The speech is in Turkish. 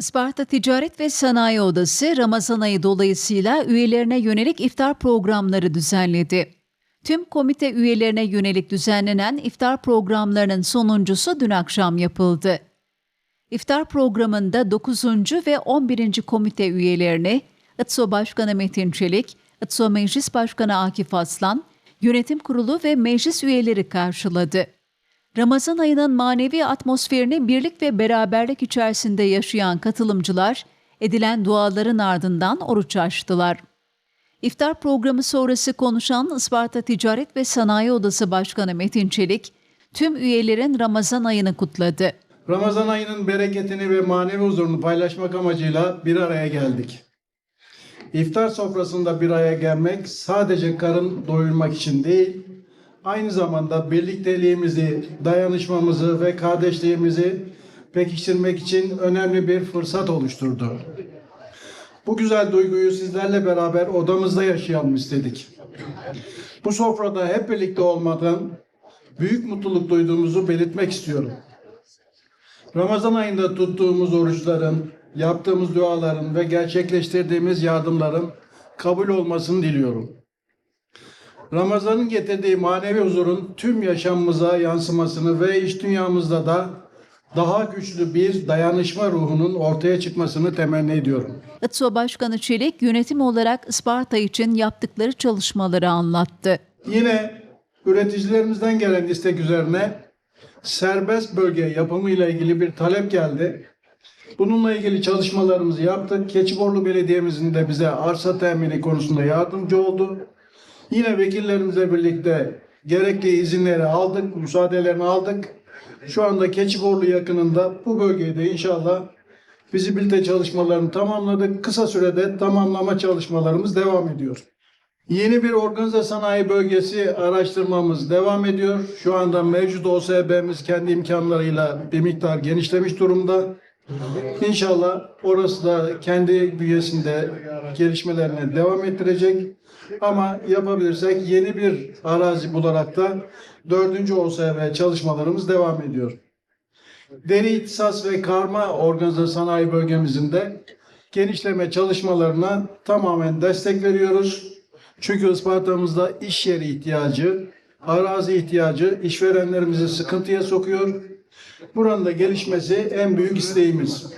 Isparta Ticaret ve Sanayi Odası Ramazan ayı dolayısıyla üyelerine yönelik iftar programları düzenledi. Tüm komite üyelerine yönelik düzenlenen iftar programlarının sonuncusu dün akşam yapıldı. İftar programında 9. ve 11. komite üyelerini İTSO Başkanı Metin Çelik, İTSO Meclis Başkanı Akif Aslan, yönetim kurulu ve meclis üyeleri karşıladı. Ramazan ayının manevi atmosferini birlik ve beraberlik içerisinde yaşayan katılımcılar, edilen duaların ardından oruç açtılar. İftar programı sonrası konuşan Isparta Ticaret ve Sanayi Odası Başkanı Metin Çelik, tüm üyelerin Ramazan ayını kutladı. Ramazan ayının bereketini ve manevi huzurunu paylaşmak amacıyla bir araya geldik. İftar sofrasında bir araya gelmek sadece karın doyurmak için değil, aynı zamanda birlikteliğimizi, dayanışmamızı ve kardeşliğimizi pekiştirmek için önemli bir fırsat oluşturdu. Bu güzel duyguyu sizlerle beraber odamızda yaşayalım istedik. Bu sofrada hep birlikte olmadan büyük mutluluk duyduğumuzu belirtmek istiyorum. Ramazan ayında tuttuğumuz oruçların, yaptığımız duaların ve gerçekleştirdiğimiz yardımların kabul olmasını diliyorum. Ramazan'ın getirdiği manevi huzurun tüm yaşamımıza yansımasını ve iş dünyamızda da daha güçlü bir dayanışma ruhunun ortaya çıkmasını temenni ediyorum. İTSO Başkanı Çelik yönetim olarak Isparta için yaptıkları çalışmaları anlattı. Yine üreticilerimizden gelen istek üzerine serbest bölge yapımıyla ilgili bir talep geldi. Bununla ilgili çalışmalarımızı yaptık. Keçiborlu Belediye'mizin de bize arsa temini konusunda yardımcı oldu. Yine vekillerimizle birlikte gerekli izinleri aldık, müsaadelerini aldık. Şu anda Keçiborlu yakınında bu bölgede inşallah fizibilite çalışmalarını tamamladık. Kısa sürede tamamlama çalışmalarımız devam ediyor. Yeni bir organize sanayi bölgesi araştırmamız devam ediyor. Şu anda mevcut OSB'miz kendi imkanlarıyla bir miktar genişlemiş durumda. İnşallah orası da kendi bünyesinde gelişmelerine devam ettirecek. Ama yapabilirsek yeni bir arazi bularak da dördüncü OSB çalışmalarımız devam ediyor. Deri İhtisas ve Karma Organize Sanayi Bölgemizin de genişleme çalışmalarına tamamen destek veriyoruz. Çünkü Isparta'mızda iş yeri ihtiyacı, arazi ihtiyacı işverenlerimizi sıkıntıya sokuyor. Buranın da gelişmesi en büyük isteğimiz.